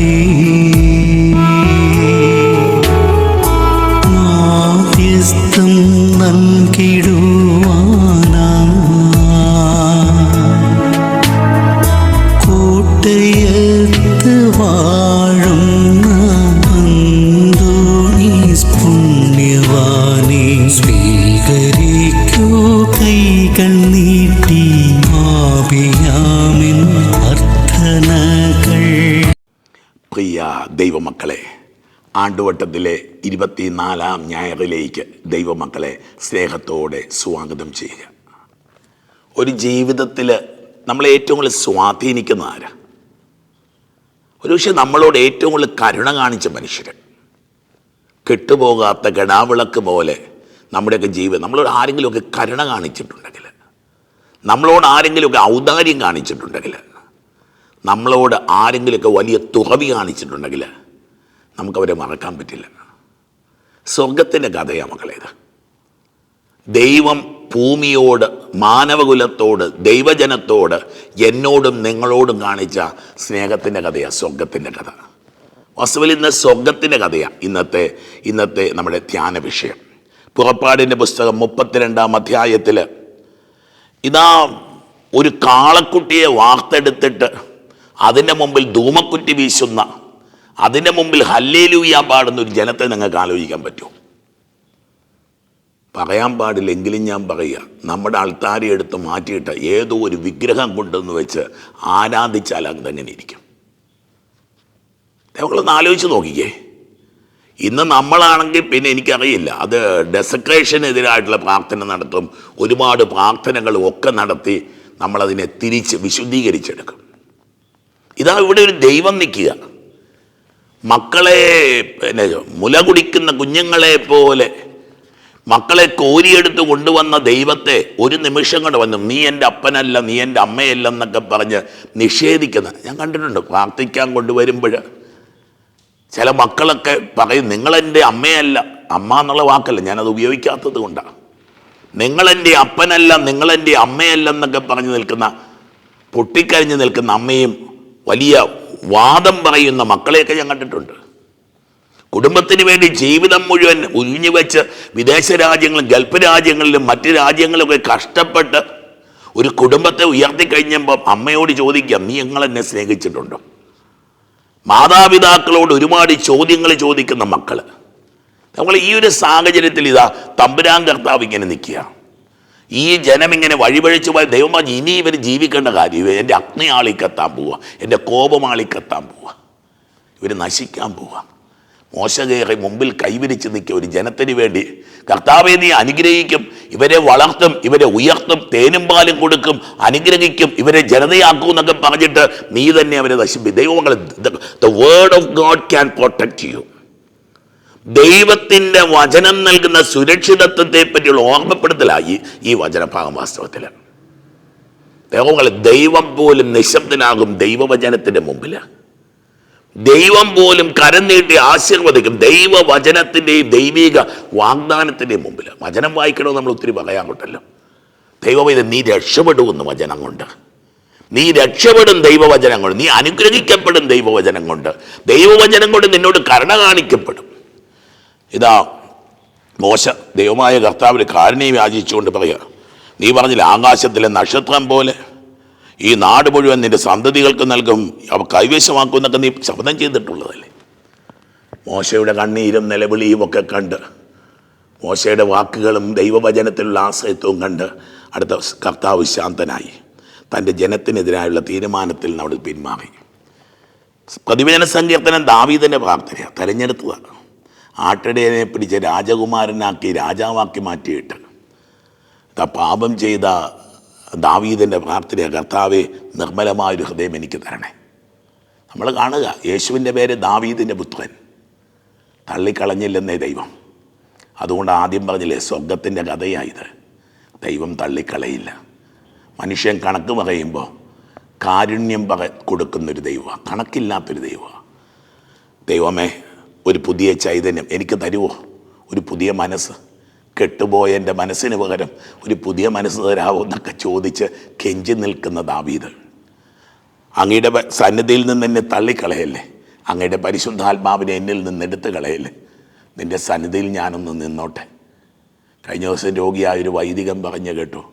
ഉപേക്ഷിക്കാതെ മാധ്യസ്ഥം നൽകിടുവാനാ ആണ്ടുവട്ടത്തിലെ ഇരുപത്തിനാലാം ഞായറിലേക്ക് ദൈവമക്കളെ സ്നേഹത്തോടെ സ്വാഗതം ചെയ്യുക. ഒരു ജീവിതത്തിൽ നമ്മളെ ഏറ്റവും കൂടുതൽ സ്വാധീനിക്കുന്ന ആരാ? ഒരുപക്ഷെ നമ്മളോട് ഏറ്റവും കൂടുതൽ കരുണ കാണിച്ച മനുഷ്യർ കെട്ടുപോകാത്ത ഗണാവിളക്ക് പോലെ നമ്മുടെയൊക്കെ ജീവിതം. നമ്മളോട് ആരെങ്കിലുമൊക്കെ കരുണ കാണിച്ചിട്ടുണ്ടെങ്കിൽ നമ്മളോട് ആരെങ്കിലുമൊക്കെ ഔദാര്യം കാണിച്ചിട്ടുണ്ടെങ്കിൽ നമ്മളോട് ആരെങ്കിലുമൊക്കെ വലിയ തുറവി കാണിച്ചിട്ടുണ്ടെങ്കിൽ നമുക്കവരെ മറക്കാൻ പറ്റില്ല. സ്വർഗത്തിന്റെ കഥയാണ് മക്കളേത് ദൈവം ഭൂമിയോട് മാനവകുലത്തോട് ദൈവജനത്തോട് എന്നോടും നിങ്ങളോടും കാണിച്ച സ്നേഹത്തിന്റെ കഥയാണ് സ്വർഗത്തിന്റെ കഥ. വസ്തുവിൽ ഇന്ന് സ്വർഗത്തിന്റെ കഥയാണ് ഇന്നത്തെ ഇന്നത്തെ നമ്മുടെ ധ്യാന വിഷയം. പുറപ്പാടിന്റെ പുസ്തകം മുപ്പത്തിരണ്ടാം അധ്യായത്തിൽ ഇതാ ഒരു കാളക്കുട്ടിയെ വാർത്തെടുത്തിട്ട് അതിന്റെ മുമ്പിൽ ധൂമക്കുറ്റി വീശുന്ന അതിന്റെ മുമ്പിൽ ഹല്ലേലൂയ പാടുന്ന ഒരു ജനത്തെ നിങ്ങൾക്ക് ആലോചിക്കാൻ പറ്റുമോ? പറയാൻ പാടില്ലെങ്കിലും ഞാൻ പറയുക നമ്മുടെ ആൾത്താരെ എടുത്ത് മാറ്റിയിട്ട് ഏതോ ഒരു വിഗ്രഹം കൊണ്ടുവന്ന് വെച്ച് ആരാധിച്ചാൽ അതങ്ങനെ ഇരിക്കും. ഞങ്ങളൊന്ന് ആലോചിച്ച് നോക്കിക്കേ. ഇന്ന് നമ്മളാണെങ്കിൽ പിന്നെ എനിക്കറിയില്ല അത് ഡെസക്രേഷനെതിരായിട്ടുള്ള പ്രാർത്ഥന നടത്തും ഒരുപാട് പ്രാർത്ഥനകളും ഒക്കെ നടത്തി നമ്മളതിനെ തിരിച്ച് വിശുദ്ധീകരിച്ചെടുക്കും. ഇതാ ഇവിടെ ഒരു ദൈവം നിൽക്കുക. മക്കളെ പിന്നെ മുല കുടിക്കുന്ന കുഞ്ഞുങ്ങളെ പോലെ മക്കളെ കോരിയെടുത്ത് കൊണ്ടുവന്ന ദൈവത്തെ ഒരു നിമിഷം കൊണ്ട് വന്നു. നീ എന്റെ അപ്പനല്ല നീ എന്റെ അമ്മയല്ല എന്നൊക്കെ പറഞ്ഞ് നിഷേധിക്കുന്ന. ഞാൻ കണ്ടിട്ടുണ്ട് പ്രാർത്ഥിക്കാൻ കൊണ്ടുവരുമ്പോൾ ചില മക്കളൊക്കെ പറയും നിങ്ങളെന്റെ അമ്മയല്ല. അമ്മ എന്നുള്ള വാക്കല്ല ഞാനത് ഉപയോഗിക്കാത്തത് കൊണ്ടാണ്. നിങ്ങളെന്റെ അപ്പനല്ല നിങ്ങളെന്റെ അമ്മയല്ല എന്നൊക്കെ പറഞ്ഞു നിൽക്കുന്ന പൊട്ടിക്കരിഞ്ഞ് നിൽക്കുന്ന അമ്മയും വലിയ വാദം പറയുന്ന മക്കളെയൊക്കെ ഞാൻ കണ്ടിട്ടുണ്ട്. കുടുംബത്തിന് വേണ്ടി ജീവിതം മുഴുവൻ ഉഴിഞ്ഞു വെച്ച് വിദേശ രാജ്യങ്ങളും ഗൾഫ് രാജ്യങ്ങളിലും മറ്റ് രാജ്യങ്ങളിലൊക്കെ കഷ്ടപ്പെട്ട് ഒരു കുടുംബത്തെ ഉയർത്തി ഉയർത്തിക്കഴിഞ്ഞപ്പം അമ്മയോട് ചോദിക്കാം നീ എന്നെ സ്നേഹിച്ചിട്ടുണ്ടോ? മാതാപിതാക്കളോട് ഒരുപാട് ചോദ്യങ്ങൾ ചോദിക്കുന്ന മക്കൾ നമ്മൾ ഈ ഒരു സാഹചര്യത്തിൽ ഇതാ തമ്പുരാൻ കർത്താവ് ഇങ്ങനെ നിൽക്കുക ഈ ജനം ഇങ്ങനെ വഴിപഴിച്ചു പോയ ദൈവം പറഞ്ഞു ഇനി ഇവർ ജീവിക്കേണ്ട കാര്യം എന്റെ അഗ്നി ആളിക്കെത്താൻ പോവുക എന്റെ കോപം ആളിക്കത്താൻ പോവുക ഇവർ നശിക്കാൻ പോവുക മോശ കയറി മുമ്പിൽ കൈവിരിച്ച് നിൽക്കുക ഒരു ജനത്തിന് വേണ്ടി. കർത്താവെ നീ അനുഗ്രഹിക്കും ഇവരെ വളർത്തും ഇവരെ ഉയർത്തും തേനും പാലും കൊടുക്കും അനുഗ്രഹിക്കും ഇവരെ ജനതയാക്കും എന്നൊക്കെ പറഞ്ഞിട്ട് നീ തന്നെ അവരെ നശിപ്പി ദൈവങ്ങൾ the word of God can protect you ദൈവത്തിന്റെ വചനം നൽകുന്ന സുരക്ഷിതത്വത്തെ പറ്റിയുള്ള ഓർമ്മപ്പെടുത്തലായി ഈ വചനഭാഗം വാസ്തവത്തിൽ. ദൈവങ്ങൾ ദൈവം പോലും നിശബ്ദനാകും ദൈവവചനത്തിന്റെ മുമ്പിൽ. ദൈവം പോലും കരം നീട്ടി ആശീർവദിക്കും ദൈവവചനത്തിന്റെയും ദൈവിക വാഗ്ദാനത്തിന്റെയും മുമ്പിൽ. വചനം വായിക്കണമെന്ന് നമ്മൾ ഒത്തിരി കൊണ്ടല്ലോ. ദൈവം ഇത് നീ രക്ഷപ്പെടുമെന്ന് വചനം കൊണ്ട്. നീ രക്ഷപ്പെടും ദൈവവചനം കൊണ്ട്. നീ അനുഗ്രഹിക്കപ്പെടും ദൈവവചനം കൊണ്ട്. ദൈവവചനം കൊണ്ട് നിന്നോട് കരുണ കാണിക്കപ്പെടും. ഇതാ മോശ. ദൈവമായ കർത്താവിന് കാരുണ്യം യാചിച്ചുകൊണ്ട് പറയുക. നീ പറഞ്ഞില്ല ആകാശത്തിലെ നക്ഷത്രം പോലെ ഈ നാട് മുഴുവൻ നിന്റെ സന്തതികൾക്ക് നൽകും അവ കൈവശമാക്കും എന്നൊക്കെ നീ ശബ്ദം ചെയ്തിട്ടുള്ളതല്ലേ? മോശയുടെ കണ്ണീരും നിലവിളിയും ഒക്കെ കണ്ട് മോശയുടെ വാക്കുകളും ദൈവവചനത്തിലുള്ള ആശ്രയത്വവും കണ്ട് അടുത്ത കർത്താവ് ശാന്തനായി. തന്റെ ജനത്തിനെതിരായുള്ള തീരുമാനത്തിൽ അവിടെ പിന്മാറി പ്രതിവചന സങ്കീർത്തനം ദാവീതന്റെ പ്രാർത്ഥനയാണ്. തെരഞ്ഞെടുത്തതാണ്. ആട്ടിടയനെ പിടിച്ച് രാജകുമാരനാക്കി രാജാവാക്കി മാറ്റിയിട്ട്. പാപം ചെയ്ത ദാവീദിന്റെ പ്രാർത്ഥന കർത്താവെ നിർമ്മലമായൊരു ഹൃദയം എനിക്ക് തരണേ. നമ്മൾ കാണുക യേശുവിന്റെ പേര് ദാവീദിന്റെ പുത്രൻ. തള്ളിക്കളഞ്ഞില്ലെന്നേ ദൈവം. അതുകൊണ്ട് ആദ്യം പറഞ്ഞില്ലേ സ്വർഗത്തിന്റെ കഥയായത് ദൈവം തള്ളിക്കളയില്ല. മനുഷ്യൻ കണക്ക് പറയുമ്പോൾ കാരുണ്യം പറ കൊടുക്കുന്നൊരു ദൈവമാണ് കണക്കില്ലാത്തൊരു ദൈവമാണ് ദൈവമേ ഒരു പുതിയ ചൈതന്യം. എനിക്ക് തരുമോ ഒരു പുതിയ മനസ്സ്. കെട്ടുപോയ എന്റെ മനസ്സിന് പകരം ഒരു പുതിയ മനസ്സ് തരാമോ എന്നൊക്കെ ചോദിച്ച് കെഞ്ചി നിൽക്കുന്ന ദാവീദ്. അങ്ങയുടെ സന്നിധിയിൽ നിന്ന് എന്നെ തള്ളിക്കളയല്ലേ? അങ്ങയുടെ പരിശുദ്ധാത്മാവിനെ എന്നിൽ നിന്ന് എടുത്ത് കളയല്ലേ? നിന്റെ സന്നിധിയിൽ ഞാനൊന്ന് നിന്നോട്ടെ. കഴിഞ്ഞ ദിവസം രോഗിയായ ഒരു വൈദികൻ പറഞ്ഞു കേട്ടു.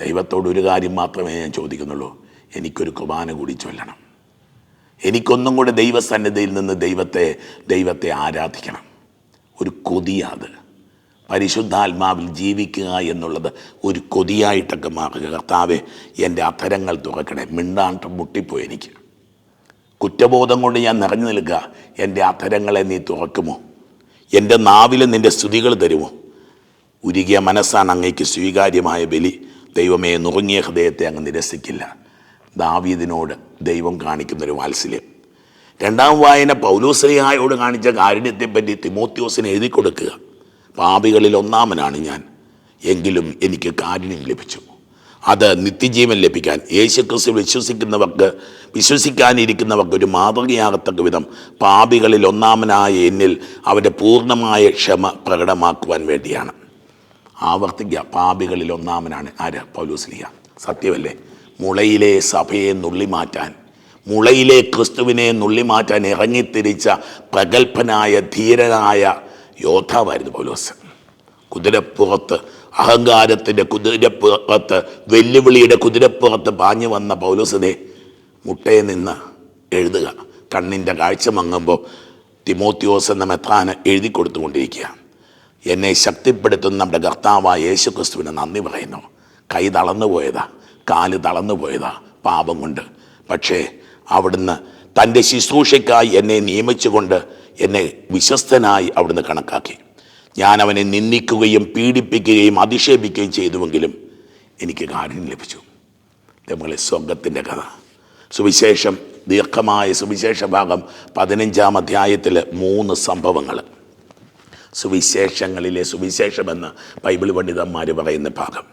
ദൈവത്തോട് ഒരു കാര്യം മാത്രമേ ഞാൻ ചോദിക്കുന്നുള്ളൂ. എനിക്കൊരു കുർബാന കൂടി ചൊല്ലണം. എനിക്കൊന്നും കൂടെ ദൈവസന്നിധിയിൽ നിന്ന് ദൈവത്തെ ദൈവത്തെ ആരാധിക്കണം. ഒരു കൊതിയാത് പരിശുദ്ധാത്മാവിൽ ജീവിക്കുക എന്നുള്ളത് ഒരു കൊതിയായിട്ടൊക്കെ മാറുക. കർത്താവെ എന്റെ അധരങ്ങൾ തുറക്കണേ. മിണ്ടാണ്ട് മുട്ടിപ്പോയി എനിക്ക്. കുറ്റബോധം കൊണ്ട് ഞാൻ നിറഞ്ഞു നിൽക്കുക. എന്റെ അധരങ്ങളെ നീ തുറക്കുമോ? എന്റെ നാവിൽ നിന്റെ സ്തുതികൾ തരുമോ? ഉരുകിയ മനസ്സാണ് അങ്ങേക്ക് സ്വീകാര്യമായ ബലി. ദൈവമേ നുറുങ്ങിയ ഹൃദയത്തെ അങ്ങ് നിരസിക്കില്ല. ദാവീദിനോട് ദൈവം കാണിക്കുന്നൊരു വാത്സല്യം. രണ്ടാം വായന പൗലോസ്ലിഹായോട് കാണിച്ച കാരുണ്യത്തെപ്പറ്റി തിമോത്യോസിന് എഴുതി കൊടുക്കുക. പാപികളിൽ ഒന്നാമനാണ് ഞാൻ. എങ്കിലും എനിക്ക് കാരുണ്യം ലഭിച്ചു. അത് നിത്യജീവൻ ലഭിക്കാൻ യേശുക്രിസ്തു വിശ്വസിക്കുന്നവർക്ക് വിശ്വസിക്കാനിരിക്കുന്നവർക്ക് ഒരു മാതൃകയാകത്തക്ക വിധം പാപികളിൽ ഒന്നാമനായ എന്നിൽ അവന്റെ പൂർണമായ ക്ഷമ പ്രകടമാക്കുവാൻ വേണ്ടിയാണ്. ആവർത്തിക്കുക പാപികളിൽ ഒന്നാമനാണ് ആര്? പൗലൂസ്ലിയ സത്യമല്ലേ? മുളയിലെ സഭയെ നുള്ളിമാറ്റാൻ മുളയിലെ ക്രിസ്തുവിനെ നുള്ളിമാറ്റാൻ ഇറങ്ങിത്തിരിച്ച പ്രഗത്ഭനായ ധീരനായ യോദ്ധാവായിരുന്നു പൗലോസ്. കുതിരപ്പുറത്ത് അഹങ്കാരത്തിന്റെ കുതിരപ്പുറത്ത് വെല്ലുവിളിയുടെ കുതിരപ്പുറത്ത് പാഞ്ഞു വന്ന പൗലോസിനെ മുട്ടയിൽ നിന്ന് എഴുതുക. കണ്ണിന്റെ കാഴ്ച മങ്ങുമ്പോൾ തിമോത്യോസ് എന്ന മെത്രാന് എഴുതി കൊടുത്തുകൊണ്ടിരിക്കുക. എന്നെ ശക്തിപ്പെടുത്തുന്ന നമ്മുടെ കർത്താവായ യേശു ക്രിസ്തുവിന് നന്ദി പറയുന്നു. കൈ തളർന്നു പോയതാ കാൽ തളർന്നു പോയതാ പാപം കൊണ്ട്. പക്ഷേ അവിടുന്ന് തന്റെ ശുശ്രൂഷയ്ക്കായി എന്നെ നിയമിച്ചുകൊണ്ട് എന്നെ വിശ്വസ്തനായി അവിടുന്ന് കണക്കാക്കി. ഞാൻ അവനെ നിന്ദിക്കുകയും പീഡിപ്പിക്കുകയും അധിക്ഷേപിക്കുകയും ചെയ്തുവെങ്കിലും എനിക്ക് കാര്യം ലഭിച്ചു. നമ്മളെ സ്വർഗത്തിന്റെ കഥ. സുവിശേഷം ദീർഘമായ സുവിശേഷ ഭാഗം പതിനഞ്ചാം അധ്യായത്തിൽ മൂന്ന് സംഭവങ്ങൾ. സുവിശേഷങ്ങളിലെ സുവിശേഷമെന്ന് ബൈബിൾ പണ്ഡിതന്മാർ പറയുന്ന ഭാഗം.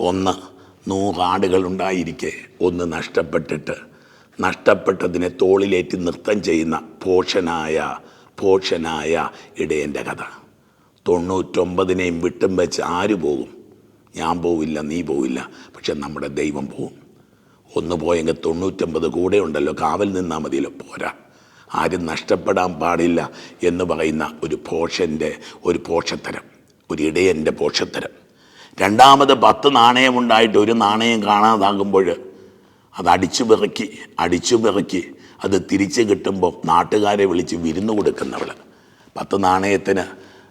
ഒന്ന് നൂറാടുകൾ ഉണ്ടായിരിക്കെ. ഒന്ന് നഷ്ടപ്പെട്ടിട്ട്. നഷ്ടപ്പെട്ടതിനെ തോളിലേറ്റി നൃത്തം ചെയ്യുന്ന പോഷനായ പോഷനായ ഇടയന്റെ കഥ. തൊണ്ണൂറ്റൊമ്പതിനെയും വിട്ടും വെച്ച് ആര് പോകും ഞാൻ പോവില്ല നീ പോവില്ല. പക്ഷെ നമ്മുടെ ദൈവം പോവും. ഒന്ന് പോയെങ്കിൽ തൊണ്ണൂറ്റൊമ്പത് കൂടെ ഉണ്ടല്ലോ. കാവൽ നിന്നാൽ മതിയല്ലോ. പോരാ. ആരും നഷ്ടപ്പെടാൻ പാടില്ല എന്ന് പറയുന്ന ഒരു പോഷന്റെ ഒരു പോഷത്തരം ഒരു ഇടയന്റെ പോഷത്തരം രണ്ടാമത് പത്ത് നാണയമുണ്ടായിട്ട് ഒരു നാണയം കാണാതാകുമ്പോൾ അത് അടിച്ചു പിറക്കി അടിച്ചു പിറക്കി അത് തിരിച്ച് കിട്ടുമ്പോൾ നാട്ടുകാരെ വിളിച്ച് വിരുന്ന് കൊടുക്കുന്നവൾ. പത്ത് നാണയത്തിന്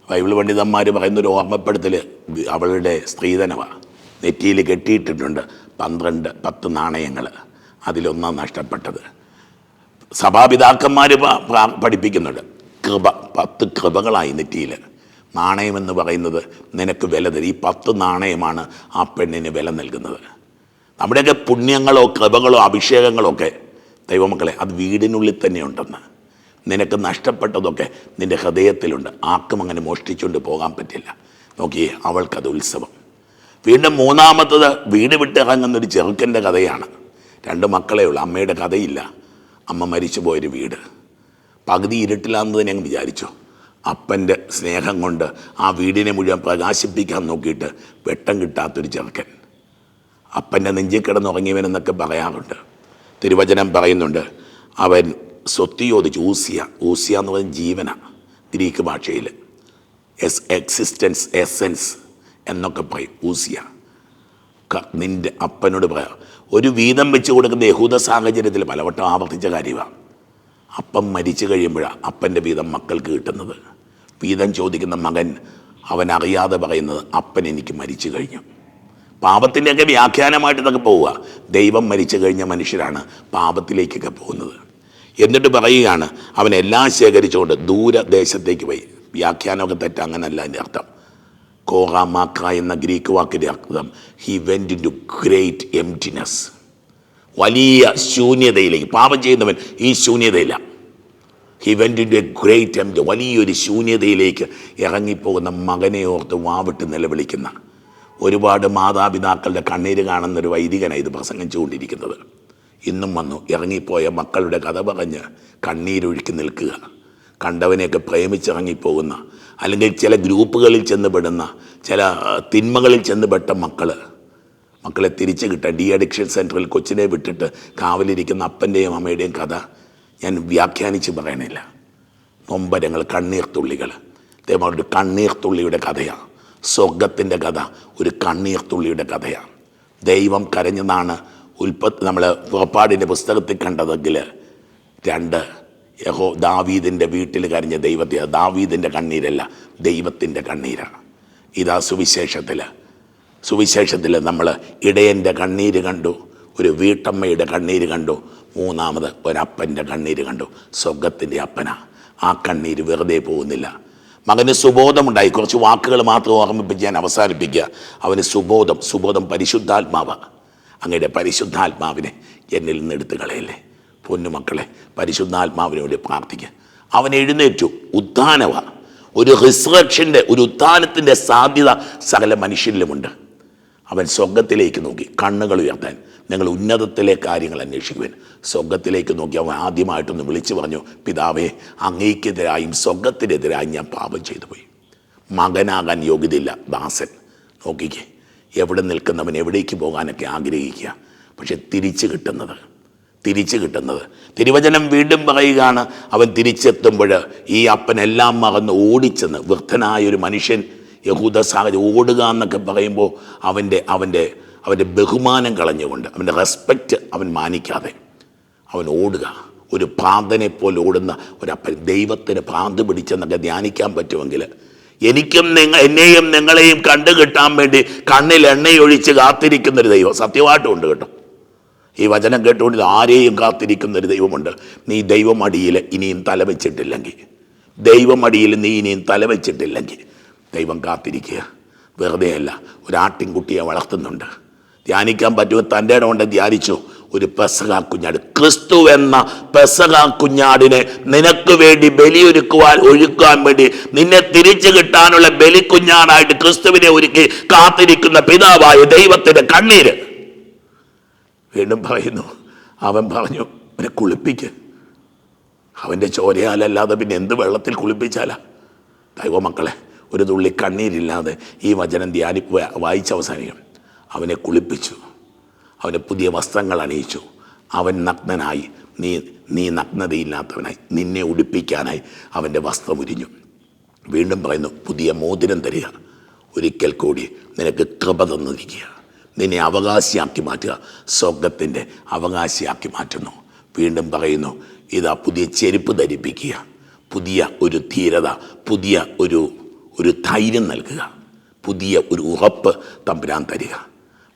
ബൈബിൾ പണ്ഡിതന്മാർ പറയുന്നൊരു ഓർമ്മപ്പെടുത്തൽ അവളുടെ സ്ത്രീധനമാണ് നെറ്റിയിൽ കെട്ടിയിട്ടിട്ടുണ്ട് പന്ത്രണ്ട് പത്ത് നാണയങ്ങൾ അതിലൊന്നാണ് നഷ്ടപ്പെട്ടത്. സഭാപിതാക്കന്മാർ പഠിപ്പിക്കുന്നുണ്ട്. കൃപ പത്ത് കൃപകളായി നെറ്റിയിൽ നാണയമെന്ന് പറയുന്നത് നിനക്ക് വില തരും. ഈ പത്ത് നാണയമാണ് ആ പെണ്ണിന് വില നൽകുന്നത്. നമ്മുടെയൊക്കെ പുണ്യങ്ങളോ കൃപകളോ അഭിഷേകങ്ങളോ ഒക്കെ ദൈവമക്കളെ അത് വീടിനുള്ളിൽ തന്നെ ഉണ്ടെന്ന് നിനക്ക് നഷ്ടപ്പെട്ടതൊക്കെ നിന്റെ ഹൃദയത്തിലുണ്ട്. ആർക്കും അങ്ങനെ മോഷ്ടിച്ചുകൊണ്ട് പോകാൻ പറ്റില്ല. നോക്കിയേ അവൾക്കത് ഉത്സവം. വീണ്ടും മൂന്നാമത്തത് വീട് വിട്ടിറങ്ങുന്നൊരു ചെറുക്കന്റെ കഥയാണ്. രണ്ട് മക്കളേ ഉള്ളൂ. അമ്മയുടെ കഥയില്ല. അമ്മ മരിച്ചു പോയൊരു വീട്. പകുതി ഇരുട്ടിലാണെന്ന് അങ്ങ് വിചാരിച്ചു? അപ്പന്റെ സ്നേഹം കൊണ്ട് ആ വീടിനെ മുഴുവൻ പ്രകാശിപ്പിക്കാൻ നോക്കിയിട്ട് വെട്ടം കിട്ടാത്തൊരു ചെറുക്കൻ. അപ്പന്റെ നെഞ്ചിൽ കിടന്നുറങ്ങിയവനെന്നൊക്കെ പറയാറുണ്ട്. തിരുവചനം പറയുന്നുണ്ട് അവൻ സ്വത്തിയോദിച്ച് ഊസിയ ഊസിയ എന്ന് പറയുന്ന ജീവന ഗ്രീക്ക് ഭാഷയിൽ എസ് എക്സിസ്റ്റൻസ് എസെൻസ് എന്നൊക്കെ പറയും ഊസിയ. നിന്റെ അപ്പനോട് പറയാം ഒരു വീതം വെച്ച് കൊടുക്കുന്ന യഹൂദ സാഹചര്യത്തിൽ പലവട്ടം ആവർത്തിച്ച കാര്യമാണ് അപ്പം മരിച്ചു കഴിയുമ്പോഴാണ് അപ്പന്റെ വീതം മക്കൾക്ക് കിട്ടുന്നത്. വീതം ചോദിക്കുന്ന മകൻ അവൻ അറിയാതെ പറയുന്നത് അപ്പൻ എനിക്ക് മരിച്ചു കഴിഞ്ഞു. പാപത്തിന്റെയൊക്കെ വ്യാഖ്യാനമായിട്ട് ഇതൊക്കെ പോവുക. ദൈവം മരിച്ചു കഴിഞ്ഞ മനുഷ്യരാണ് പാപത്തിലേക്കൊക്കെ പോകുന്നത്. എന്നിട്ട് പറയുകയാണ് അവൻ എല്ലാം ശേഖരിച്ചുകൊണ്ട് ദൂരദേശത്തേക്ക് പോയി. വ്യാഖ്യാനമൊക്കെ തെറ്റ അങ്ങനല്ല എന്റെ അർത്ഥം. കോറാമാക്ക എന്ന ഗ്രീക്ക് വാക്കിന്റെ അർത്ഥം he went in to great emptiness വലിയ ശൂന്യതയിലേക്ക് പാപം ചെയ്യുന്നവൻ ഈ ശൂന്യതയിലാണ് he went in to a great M വലിയൊരു ശൂന്യതയിലേക്ക് ഇറങ്ങിപ്പോകുന്ന മകനെ ഓർത്ത് വാവിട്ട് നിലവിളിക്കുന്ന. ഒരുപാട് മാതാപിതാക്കളുടെ കണ്ണീര് കാണുന്ന ഒരു വൈദികനാണ് ഇത് പ്രസംഗിച്ചുകൊണ്ടിരിക്കുന്നത്. ഇന്നും വന്നു ഇറങ്ങിപ്പോയ മക്കളുടെ കഥ പറഞ്ഞ് കണ്ണീരൊഴുക്കി നിൽക്കുക കണ്ടവനെയൊക്കെ പ്രേമിച്ചിറങ്ങിപ്പോകുന്ന അല്ലെങ്കിൽ ചില ഗ്രൂപ്പുകളിൽ ചെന്ന് പെടുന്ന ചില തിന്മകളിൽ ചെന്ന് പെട്ട മക്കൾ മക്കളെ തിരിച്ചു കിട്ടാൻ ഡി അഡിക്ഷൻ സെന്ററിൽ കൊച്ചിനെ വിട്ടിട്ട് കാവലിരിക്കുന്ന അപ്പന്റെയും അമ്മയുടെയും കഥ ഞാൻ വ്യാഖ്യാനിച്ച് പറയണില്ല. നൊമ്പരങ്ങൾ കണ്ണീർ തുള്ളികൾ. ഇതേപോലെ ഒരു കണ്ണീർ തുള്ളിയുടെ കഥയാണ് സ്വർഗത്തിന്റെ കഥ ഒരു കണ്ണീർ തുള്ളിയുടെ കഥയാണ് ദൈവം കരഞ്ഞെന്നാണ് ഉൽപ്പത്തി നമ്മൾ പുറപ്പാടിന്റെ പുസ്തകത്തിൽ കണ്ടതെങ്കിൽ രണ്ട് യഹോ ദാവീദിന്റെ വീട്ടിൽ കരഞ്ഞ ദൈവത്തെ ദാവീദിന്റെ കണ്ണീരല്ല ദൈവത്തിന്റെ കണ്ണീരാണ് ഇതാ സുവിശേഷത്തിൽ സുവിശേഷത്തിൽ നമ്മൾ ഇടയന്റെ കണ്ണീര് കണ്ടു. ഒരു വീട്ടമ്മയുടെ കണ്ണീര് കണ്ടു. മൂന്നാമത് ഒരപ്പന്റെ കണ്ണീര് കണ്ടു. സ്വർഗത്തിന്റെ അപ്പന. ആ കണ്ണീര് വെറുതെ പോകുന്നില്ല. മകന് സുബോധമുണ്ടായി. കുറച്ച് വാക്കുകൾ മാത്രം ഓർമ്മിപ്പിച്ച് ഞാൻ അവസാനിപ്പിക്കുക. അവന് സുബോധം സുബോധം പരിശുദ്ധാത്മാവ്. അങ്ങയുടെ പരിശുദ്ധാത്മാവിനെ എന്നിൽ നിന്ന് എടുത്തു കളയല്ലേ? പൊന്നുമക്കളെ പരിശുദ്ധാത്മാവിനോട് പ്രാർത്ഥിക്കുക. അവൻ എഴുന്നേറ്റു. ഉത്ഥാനവ. ഒരു റിസറക്ഷന്റെ ഒരു ഉത്ഥാനത്തിന്റെ സാധ്യത സകല മനുഷ്യരിലുമുണ്ട്. അവൻ സ്വർഗത്തിലേക്ക് നോക്കി. കണ്ണുകൾ ഉയർത്താൻ. നിങ്ങൾ ഉന്നതത്തിലെ കാര്യങ്ങൾ അന്വേഷിക്കുവാൻ. സ്വർഗത്തിലേക്ക് നോക്കി അവൻ ആദ്യമായിട്ടൊന്ന് വിളിച്ചു പറഞ്ഞു പിതാവേ അങ്ങേക്കെതിരായും സ്വർഗത്തിനെതിരായും ഞാൻ പാപം ചെയ്തു പോയി മകനാകാൻ യോഗ്യതയില്ല ദാസൻ. നോക്കിക്കേ എവിടെ നിൽക്കുന്നവൻ എവിടേക്ക് പോകാനൊക്കെ ആഗ്രഹിക്കുക. പക്ഷെ തിരിച്ചു കിട്ടുന്നത് തിരിച്ചു കിട്ടുന്നത്. തിരുവചനം വീണ്ടും പറയുകയാണ് അവൻ തിരിച്ചെത്തുമ്പോൾ ഈ അപ്പൻ എല്ലാം മറന്ന് ഓടിച്ചെന്ന്. വൃദ്ധനായ ഒരു മനുഷ്യൻ യഹൂദ സാഹചര്യം ഓടുക എന്നൊക്കെ പറയുമ്പോൾ അവന്റെ അവന്റെ അവന്റെ ബഹുമാനം കളഞ്ഞുകൊണ്ട് അവന്റെ റെസ്പെക്റ്റ് അവൻ മാനിക്കാതെ. അവൻ ഓടുക. ഒരു പ്രാന്തനെ പോലെ ഓടുന്ന ഒരപ്പൻ ദൈവത്തിന് ഭ്രാന്ത് പിടിച്ചെന്നൊക്കെ ധ്യാനിക്കാൻ പറ്റുമെങ്കിൽ എനിക്കും നിങ്ങൾ എന്നെയും നിങ്ങളെയും കണ്ടു കിട്ടാൻ വേണ്ടി കണ്ണിൽ എണ്ണയൊഴിച്ച് കാത്തിരിക്കുന്നൊരു ദൈവം. സത്യമായിട്ടും ഉണ്ട് കേട്ടോ. ഈ വചനം കേട്ടുകൊണ്ട് ആരെയും കാത്തിരിക്കുന്നൊരു ദൈവമുണ്ട്. നീ ദൈവമടിയിൽ ഇനിയും തലവെച്ചിട്ടില്ലെങ്കിൽ ദൈവമടിയിൽ നീ ഇനിയും തലവെച്ചിട്ടില്ലെങ്കിൽ ദൈവം കാത്തിരിക്കുക. വെറുതെയല്ല ഒരാട്ടിൻകുട്ടിയെ വളർത്തുന്നുണ്ട്. ധ്യാനിക്കാൻ പറ്റുമോ? തന്റെ ഇടം കൊണ്ട് ധ്യാനിച്ചു. ഒരു പെസക കുഞ്ഞാട്. ക്രിസ്തു എന്ന പെസക കുഞ്ഞാടിനെ നിനക്ക് വേണ്ടി ബലിയൊരുക്കുവാൻ ഒഴുക്കാൻ വേണ്ടി നിന്നെ തിരിച്ചു കിട്ടാനുള്ള ബലിക്കുഞ്ഞാടായിട്ട് ക്രിസ്തുവിനെ ഒരുക്കി കാത്തിരിക്കുന്ന പിതാവായ ദൈവത്തിന്റെ കണ്ണീര്. വീണ്ടും പറയുന്നു അവൻ പറഞ്ഞു അവനെ കുളിപ്പിക്ക്. അവന്റെ ചോരയാലല്ലാതെ പിന്നെ എന്ത് വെള്ളത്തിൽ കുളിപ്പിച്ചാലാ? ദൈവമക്കളെ ഒരു തുള്ളി കണ്ണീരില്ലാതെ ഈ വചനം ധ്യാനി വായിച്ച് വായിച്ച അവസാനിക്കും അവനെ കുളിപ്പിച്ചു. അവനെ പുതിയ വസ്ത്രങ്ങൾ അണിയിച്ചു. അവൻ നഗ്നനായി. നീ നീ നഗ്നതയില്ലാത്തവനായി. നിന്നെ ഉടുപ്പിക്കാനായി അവന്റെ വസ്ത്രം ഉരിഞ്ഞു. വീണ്ടും പറയുന്നു പുതിയ മോതിരം തരിക. ഒരിക്കൽ കൂടി നിനക്ക് കൃപ തന്നിരിക്കുക. നിന്നെ അവകാശിയാക്കി മാറ്റുക. സ്വർഗത്തിന്റെ അവകാശിയാക്കി മാറ്റുന്നു. വീണ്ടും പറയുന്നു ഇതാ പുതിയ ചെരുപ്പ് ധരിപ്പിക്കുക. പുതിയ ഒരു ധീരത. പുതിയ ഒരു ഒരു ധൈര്യം നൽകുക. പുതിയ ഒരു ഉറപ്പ് തമ്പുരാൻ തരിക.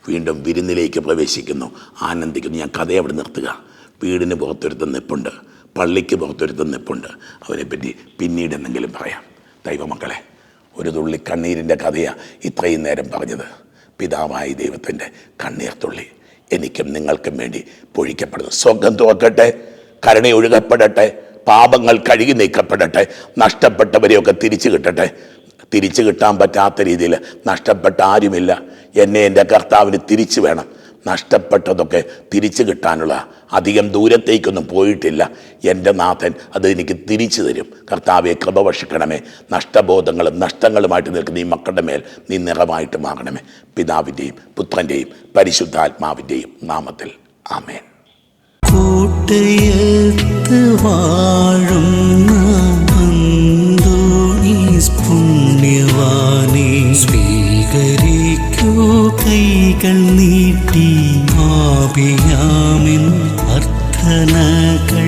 വീണ്ടും വിരുന്നിലേക്ക് പ്രവേശിക്കുന്നു. ആനന്ദിക്കുന്നു. ഞാൻ കഥ അവിടെ നിർത്തുക. വീടിന് പുറത്തൊരുത്തം നിപ്പുണ്ട്. പള്ളിക്ക് പുറത്തൊരുത്തം നിപ്പുണ്ട്. അവരെപ്പറ്റി പിന്നീട് എന്തെങ്കിലും പറയാം. ദൈവമക്കളെ ഒരു തുള്ളി കണ്ണീരിന്റെ കഥയാണ് ഇത്രയും നേരം പറഞ്ഞത്. പിതാവായ ദൈവത്തിന്റെ കണ്ണീർ തുള്ളി. എനിക്കും നിങ്ങൾക്കും വേണ്ടി പൊഴിക്കപ്പെടുന്നു. സ്വർഗം തുറക്കട്ടെ. കരുണയൊഴുകപ്പെടട്ടെ പാപങ്ങൾ കഴുകി നീക്കപ്പെടട്ടെ. നഷ്ടപ്പെട്ടവരെയൊക്കെ തിരിച്ചു കിട്ടട്ടെ. തിരിച്ചു കിട്ടാൻ പറ്റാത്ത രീതിയിൽ നഷ്ടപ്പെട്ട ആരുമില്ല. എന്നെ എന്റെ കർത്താവിന് തിരിച്ചു വേണം. നഷ്ടപ്പെട്ടതൊക്കെ തിരിച്ചു കിട്ടാനുള്ള. അധികം ദൂരത്തേക്കൊന്നും പോയിട്ടില്ല. എന്റെ നാഥൻ അത് എനിക്ക് തിരിച്ചു തരും. കർത്താവെ കൃപ വർഷിക്കണമേ. നഷ്ടബോധങ്ങളും നഷ്ടങ്ങളുമായിട്ട് നിൽക്കുന്ന ഈ മക്കളുടെ മേൽ നീ നിറമായിട്ട് മാറണമേ. പിതാവിന്റെയും പുത്രന്റെയും പരിശുദ്ധാത്മാവിന്റെയും നാമത്തിൽ. ആമേൻ. കൂട്ടയത്ത് പുണ്യവാനെ സ്വീകരിക്കൂ കൈകൾ നീട്ടി മാപിയാമിൻ അർത്ഥനകൾ